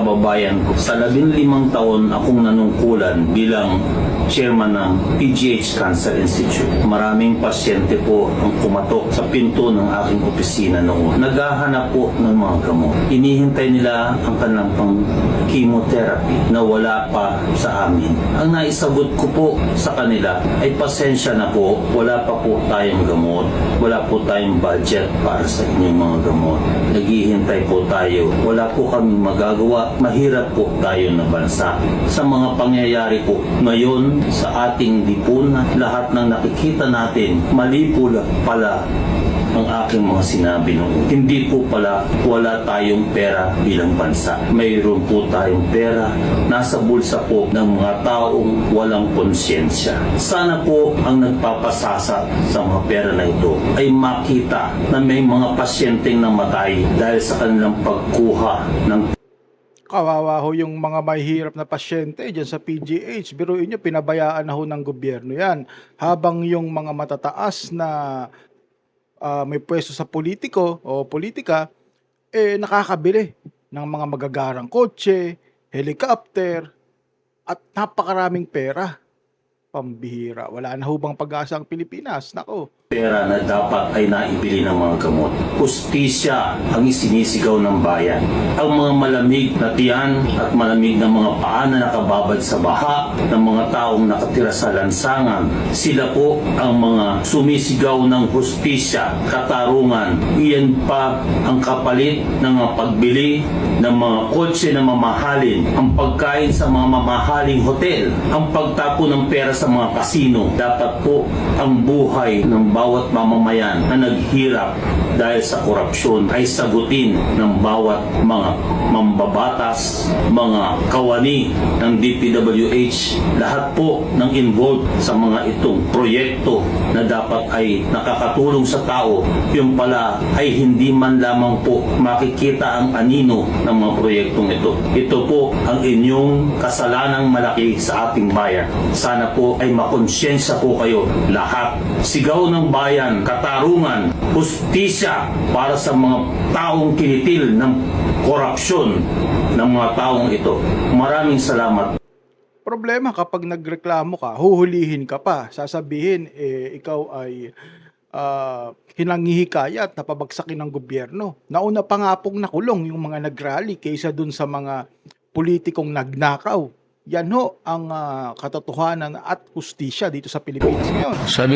kababayan ko. Sa labing limang taon akong nanungkulan bilang chairman ng PGH Cancer Institute. Maraming pasyente po ang kumatok sa pinto ng aking opisina noon. Naghahanap po ng mga gamot. Inihintay nila ang kanilang pang chemotherapy na wala pa sa amin. Ang naisagot ko po sa kanila ay pasensya na po, wala pa po tayong gamot, wala po tayong budget para sa inyong mga gamot. Naghihintay po tayo, wala po kami magagawa, mahirap po tayo na bansa. Sa mga pangyayari po ngayon sa ating lipunan, lahat ng nakikita natin, mali po pala ang aking mga sinabi noon. Hindi po pala wala tayong pera bilang bansa. Mayroon po tayong pera nasa bulsa po ng mga taong walang konsyensya. Sana po ang nagpapasasa sa mga pera na ito ay makita na may mga pasyenteng namatay dahil sa kanilang pagkuha ng Kawawa ho yung mga mahihirap na pasyente dyan sa PGH. Biruin nyo, pinabayaan na ho ng gobyerno yan. Habang yung mga matataas na ah, may pwesto sa politiko o politika, eh nakakabili ng mga magagarang kotse, helicopter, at napakaraming pera. Pambihira. Wala na ho bang pag-asa ang Pilipinas? Nako. pera na dapat ay naibili ng mga gamot. Hustisya ang isinisigaw ng bayan. Ang mga malamig na tiyan at malamig na mga paa na nakababad sa baha ng mga taong nakatira sa lansangan, sila po ang mga sumisigaw ng hustisya, katarungan. Iyan pa ang kapalit ng mga pagbili ng mga kotse na mamahalin, ang pagkain sa mga mamahaling hotel, ang pagtapo ng pera sa mga kasino. Dapat po ang buhay ng bawat mamamayan na naghirap dahil sa korupsyon ay sagutin ng bawat mga mambabatas, mga kawani ng DPWH, lahat po ng involved sa mga itong proyekto na dapat ay nakakatulong sa tao, yung pala ay hindi man lamang po makikita ang anino ng mga proyektong ito. Ito po ang inyong kasalanang malaki sa ating bayan. Sana po ay makonsyensya po kayo lahat. Sigaw ng bayan, katarungan, hustisya para sa mga taong kinitil ng korupsyon ng mga taong ito. Maraming salamat Problema kapag nagreklamo ka, huhulihin ka pa. Sasabihin, eh, ikaw ay ah, hinangihikayat na pabagsakin ng gobyerno. Nauna pa nga pong nakulong yung mga nagrally kaysa dun sa mga politikong nagnakaw. Yan ho ang ah, katotohanan at hustisya dito sa Pilipinas ngayon. Sabi